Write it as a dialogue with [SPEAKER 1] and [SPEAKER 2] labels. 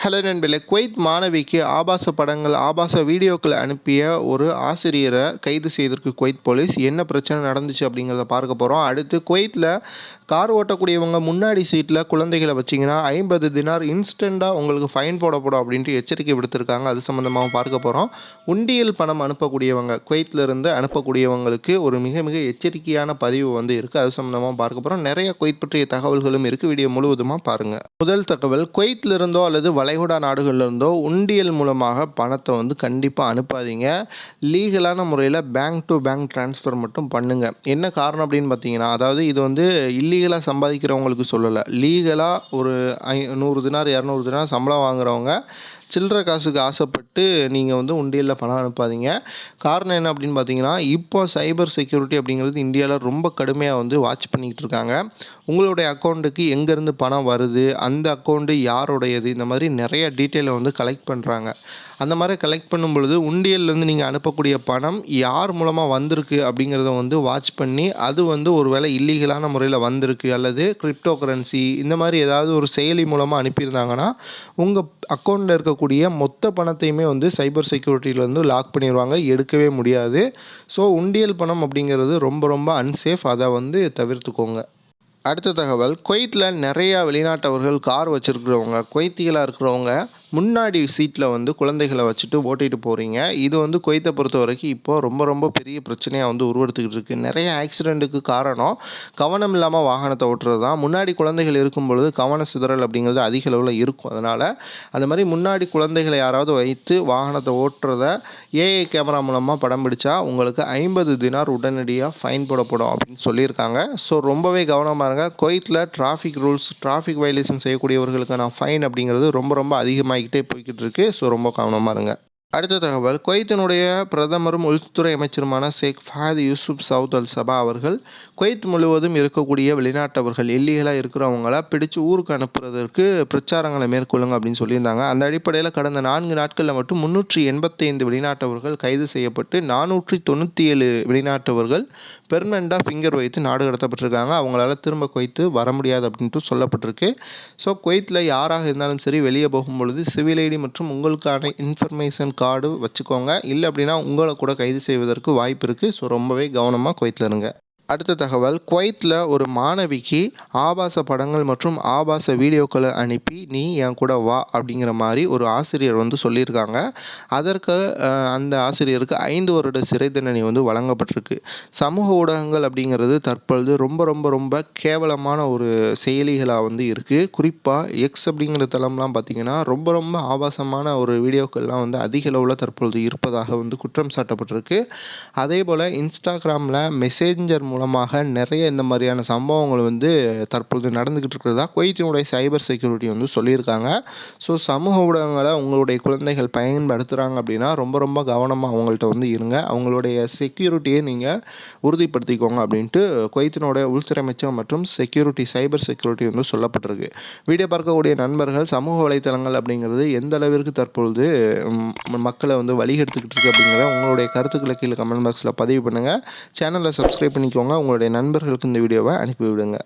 [SPEAKER 1] Hello நண்பர்களே Kuwait மாணவிக்கு ஆபாச படங்கள் ஆபாச வீடியோக்களை அனுப்பிய ஒரு ஆசிரியரை கைது செய்திருக்கு குவைத் போலீஸ் என்ன பிரச்சனை நடந்துச்சு அப்படிங்கிறத பார்க்க போகிறோம் அடுத்து குவைத்தில் கார் ஓட்டக்கூடியவங்க முன்னாடி சீட்டில் குழந்தைகளை வச்சிங்கன்னா ஐம்பது தினார் இன்ஸ்டண்ட்டாக உங்களுக்கு ஃபைன் போடப்படும் அப்படின்ட்டு எச்சரிக்கை விடுத்திருக்காங்க. அது சம்மந்தமாக பார்க்க போகிறோம் உண்டியல் பணம் அனுப்பக்கூடியவங்க குவைத்திலிருந்து அனுப்பக்கூடியவங்களுக்கு ஒரு மிக மிக எச்சரிக்கையான பதிவு வந்து இருக்குது அது சம்மந்தமாக பார்க்க போகிறோம் நிறைய குவைத் பற்றிய தகவல்களும் இருக்குது வீடியோ முழுவதுமாக பாருங்கள் முதல் தகவல் குவைத்திலிருந்தோ அல்லது வளைகுடா நாடுகள்லேருந்தோ உண்டியல் மூலமாக பணத்தை வந்து கண்டிப்பாக அனுப்பாதீங்க. லீகலான முறையில் பேங்க் டு பேங்க் ட்ரான்ஸ்ஃபர் மட்டும் பண்ணுங்கள் என்ன காரணம் அப்படின்னு பார்த்தீங்கன்னா அதாவது இது வந்து இல்லீகலாக சம்பாதிக்கிறவங்களுக்கு சொல்லலை. லீகலாக ஒரு ஐ நூறு தினார் இரநூறு தினார் சம்பளம் வாங்குறவங்க சில்லற காசுக்கு ஆசைப்பட்டு நீங்கள் வந்து உண்டியலில் பணம் அனுப்பாதீங்க. காரணம் என்ன அப்படின்னு பார்த்தீங்கன்னா இப்போ சைபர் செக்யூரிட்டி அப்படிங்கிறது இந்தியாவில் ரொம்ப கடுமையாக வந்து வாட்ச் பண்ணிக்கிட்டு இருக்காங்க. உங்களுடைய அக்கௌண்ட்டுக்கு எங்கேருந்து பணம் வருது அந்த அக்கௌண்ட்டு யாருடையது இந்த மாதிரி நிறைய டீட்டெயிலை வந்து கலெக்ட் பண்ணுறாங்க அந்த மாதிரி கலெக்ட் பண்ணும் பொழுது உண்டியல்லேருந்து நீங்கள் அனுப்பக்கூடிய பணம் யார் மூலமாக வந்திருக்கு அப்படிங்கிறத வந்து வாட்ச் பண்ணி அது வந்து ஒரு வேளை இல்லீகலான முறையில் வந்திருக்கு அல்லது கிரிப்டோ கரன்சி இந்த மாதிரி ஏதாவது ஒரு செயலி மூலமாக அனுப்பியிருந்தாங்கன்னா உங்கள் அக்கௌண்ட்டில் இருக்கக்கூடிய மொத்த பணத்தையுமே வந்து சைபர் செக்யூரிட்டியிலேருந்து லாக் பண்ணிடுவாங்க எடுக்கவே முடியாது. ஸோ உண்டியல் பணம் அப்படிங்கிறது ரொம்ப ரொம்ப அன்சேஃப் அதை வந்து தவிர்த்துக்கோங்க. அடுத்த தகவல் குவைத்தில் நிறையா வெளிநாட்டவர்கள் கார் வச்சுருக்கிறவங்க குவைத்திகளாக இருக்கிறவங்க முன்னாடி சீட்டில் வந்து குழந்தைகளை வச்சுட்டு ஓட்டிகிட்டு போகிறீங்க இது வந்து குவைத்தை பொறுத்த வரைக்கும் இப்போ ரொம்ப ரொம்ப பெரிய பிரச்சனையாக வந்து உருவெடுத்துக்கிட்டு இருக்குது நிறைய ஆக்சிடெண்ட்டுக்கு காரணம் கவனம் இல்லாமல் வாகனத்தை ஓட்டுறது தான். முன்னாடி குழந்தைகள் இருக்கும் பொழுது கவன சிதறல் அப்படிங்கிறது அதிக அளவில் இருக்கும். அதனால் அந்த மாதிரி முன்னாடி குழந்தைகளை யாராவது வைத்து வாகனத்தை ஓட்டுறத ஏஐ கேமரா மூலமாக படம் பிடிச்சா உங்களுக்கு ஐம்பது தினார் உடனடியாக ஃபைன் போடப்படும் அப்படின்னு சொல்லியிருக்காங்க. ஸோ ரொம்பவே கவனமாக இருங்க. குவைத்தில் டிராஃபிக் ரூல்ஸ் டிராஃபிக் வயலேஷன் செய்யக்கூடியவர்களுக்கான ஃபைன் அப்படிங்கிறது ரொம்ப ரொம்ப ஆகிக்கிட்டே போய்கிட்டு இருக்கு. ஸோ ரொம்ப கவனமாக இருங்க. அடுத்த தகவல். குவைத்தினுடைய பிரதமரும் உள்துறை அமைச்சருமான Sheikh Fahad Yusuf Saud Al Sabah அவர்கள் குவைத் முழுவதும் இருக்கக்கூடிய வெளிநாட்டவர்கள் இல்லீகலாக இருக்கிறவங்கள பிடிச்சு ஊருக்கு அனுப்புறதற்கு பிரச்சாரங்களை மேற்கொள்ளுங்க அப்படின்னு சொல்லியிருந்தாங்க. அந்த அடிப்படையில் கடந்த நான்கு நாட்களில் மட்டும் முன்னூற்றி எண்பத்தைந்து வெளிநாட்டவர்கள் கைது செய்யப்பட்டு நானூற்றி தொண்ணூற்றி ஏழு வெளிநாட்டவர்கள் பெர்மனண்டாக ஃபிங்கர் வைத்து நாடு கடத்தப்பட்டிருக்காங்க. அவங்களால திரும்ப குவைத்து வர முடியாது அப்படின்ட்டு சொல்லப்பட்டிருக்கு. ஸோ குவைத்தில் யாராக இருந்தாலும் சரி வெளியே போகும் பொழுது சிவில் ஐடி மற்றும் உங்களுக்கான இன்ஃபர்மேஷன் கார்டு வச்சுக்கோங்க. இல்லை அப்படின்னா உங்களை கூட கைது செய்வதற்கு வாய்ப்பு இருக்குது ஸோ ரொம்பவே கவனமாக குவைத்தில் இருங்க. அடுத்த தகவல் குவைத்தில் ஒரு மாணவிக்கு ஆபாச படங்கள் மற்றும் ஆபாச வீடியோக்களை அனுப்பி நீ என் கூட வா அப்படிங்கிற மாதிரி ஒரு ஆசிரியர் வந்து சொல்லியிருக்காங்க. அதற்கு அந்த ஆசிரியருக்கு ஐந்து வருட சிறை தண்டனை வந்து வழங்கப்பட்டிருக்கு. சமூக ஊடகங்கள் அப்படிங்கிறது தற்பொழுது ரொம்ப ரொம்ப ரொம்ப கேவலமான ஒரு செயலிகளாக வந்து இருக்குது குறிப்பாக எக்ஸ் அப்படிங்கிற தளம்லாம் பார்த்திங்கன்னா ரொம்ப ரொம்ப ஆபாசமான ஒரு வீடியோக்கள்லாம் வந்து அதிக அளவில் தற்பொழுது இருப்பதாக வந்து குற்றம் சாட்டப்பட்டிருக்கு. அதே போல் இன்ஸ்டாகிராமில் மெசேஞ்சர் மூலம் மூலமாக நிறைய இந்த மாதிரியான சம்பவங்கள் வந்து தற்பொழுது நடந்துக்கிட்டு இருக்கிறதா குவைத்தினுடைய சைபர் செக்யூரிட்டி வந்து சொல்லியிருக்காங்க. ஸோ சமூக ஊடகங்களை உங்களுடைய குழந்தைகள் பயன்படுத்துகிறாங்க அப்படின்னா ரொம்ப ரொம்ப கவனமாக அவங்கள்ட்ட வந்து இருங்க. அவங்களுடைய செக்யூரிட்டியை நீங்கள் உறுதிப்படுத்திக்கோங்க அப்படின்ட்டு குவைத்தினுடைய உள்துறை அமைச்சகம் மற்றும் செக்யூரிட்டி சைபர் செக்யூரிட்டி வந்து சொல்லப்பட்டிருக்கு. வீடியோ பார்க்கக்கூடிய நண்பர்கள் சமூக வலைத்தளங்கள் அப்படிங்கிறது எந்த அளவிற்கு தற்பொழுது மக்களை வந்து வழிகெடுத்துக்கிட்டு இருக்கு அப்படிங்கிறத உங்களுடைய கருத்துக்களை கீழே கமெண்ட் பாக்ஸில் பதிவு பண்ணுங்கள் சேனலை சப்ஸ்கிரைப் பண்ணிக்கோங்க. உங்களுடைய நண்பர்களுக்கு இந்த வீடியோவை அனுப்பி விடுங்க